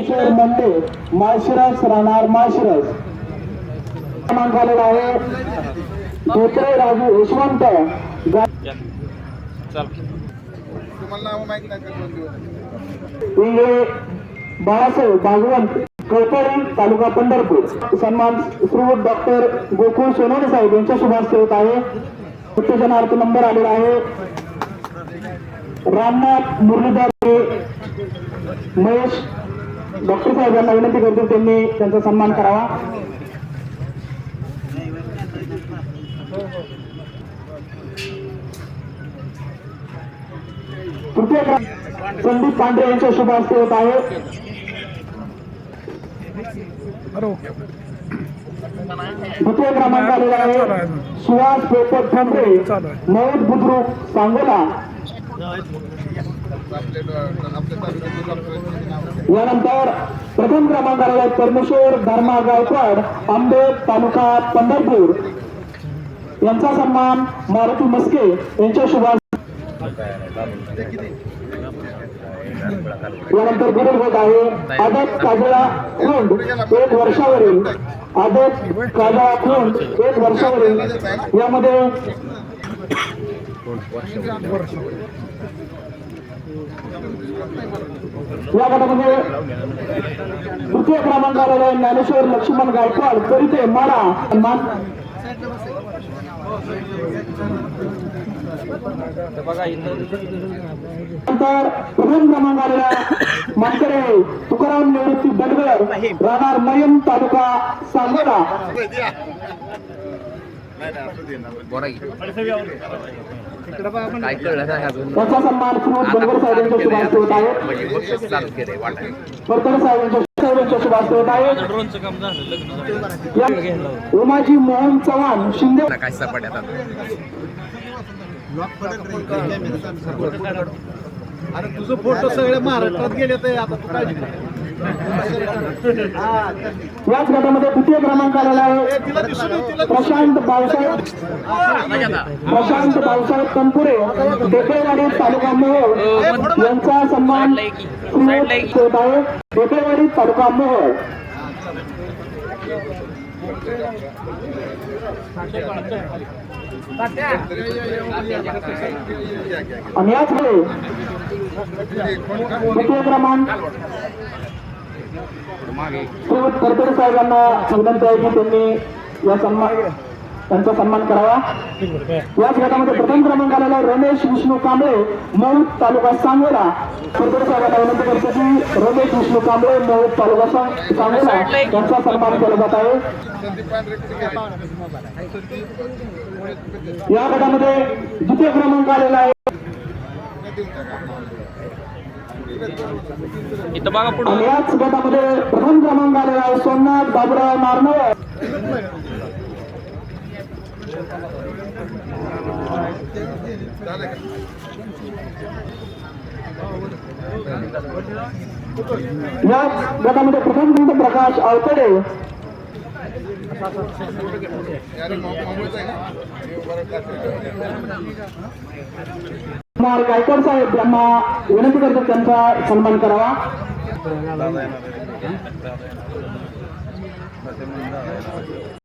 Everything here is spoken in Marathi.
किशोर मंडे माळशिरस राहणार माळशिरस. क्रमांक आलेला आहे. धोत्रे राजू यशवंत. इंगळे बाळासाहेब भागवंत कळकरी तालुका पंढरपूर. सन्मान श्री डॉक्टर गोकुळ सोनवणे साहेब यांच्या शुभास्ते होत आहे. उत्तेजनार्थ नंबर आलेला आहे. रामनाथ मुरलीधर महेश डॉक्टर साहेबांना विनंती करतो त्यांनी त्यांचा सन्मान करावा. तृतीय क्रमांक संदीप पांडे यांच्या शुभ हस्ते होत आहे. द्वितीय क्रमांक आलेला आहे. सुहास पोपट ठोंबरे मौद बुद्रुक सांगोला. यानंतर प्रथम क्रमांक परमेश्वर धर्मा गायकवाड आंबेड तालुका पंढरपूर. यांचा सन्मान मारुती मस्के यांच्या शुभास यानंतर गुरु होत आहे आदत काजळा खुंड एक वर्षावरील आदत काजळा खुंड एक वर्षावरील. यामध्ये या गटामध्ये तृतीय क्रमांकावर आहे ज्ञानेश्वर लक्ष्मण गायकवाड. करिते माडा मान नंतर प्रथम क्रमांकाला मानकरे तुकाराम निवृत्ती दडगर राहणार मयम तालुका सांगोला. काय कळलं नाही अजून. त्याचा सन्मान सुनील बनगर साहेबांच्या शुभास्ते होत आहे म्हणजे बक्षीस चालू केलंय वाटायला. परकर साहेबांच्या साहेबांच्या शुभास्ते होत आहे उमाजी मोहन चव्हाण शिंदे ना काय आता? अरे तुझं फोटो सगळे महाराष्ट्रात गेले तर आता तू काय याच गटामध्ये तृतीय क्रमांक आलेला आहे. प्रशांत पावसाळ प्रशांत पावसाळ कंपुरे डेकळेवाडी तालुका मोहोळ यांचा सन्मान श्रीयुत होत आहे डेकळेवाडी तालुका मोहोळ आणि याच वेळी क्रमांक श्रीयुत साहेबांना विनंती आहे की त्यांनी या सन्मान त्यांचा सन्मान करावा. याच गटामध्ये प्रथम क्रमांक आलेला आहे रमेश विष्णू कांबळे मौत तालुका सांगोला. करकरे साहेबांना विनंती करतो की रमेश विष्णू कांबळे मौद तालुका सांगोला यांचा सन्मान केला जात आहे. या गटामध्ये द्वितीय क्रमांक आलेला आहे. इथं बघा पुढे. याच गटामध्ये प्रथम क्रमांक आलेला आहे सोमनाथ बाबुराव नारनवर झालं याच गटामध्ये प्रथम क्रमांक प्रकाश आवतडे. मुंबईचा कुमार गायकवाड साहेब यांना विनंती करतो त्यांचा सन्मान करावा.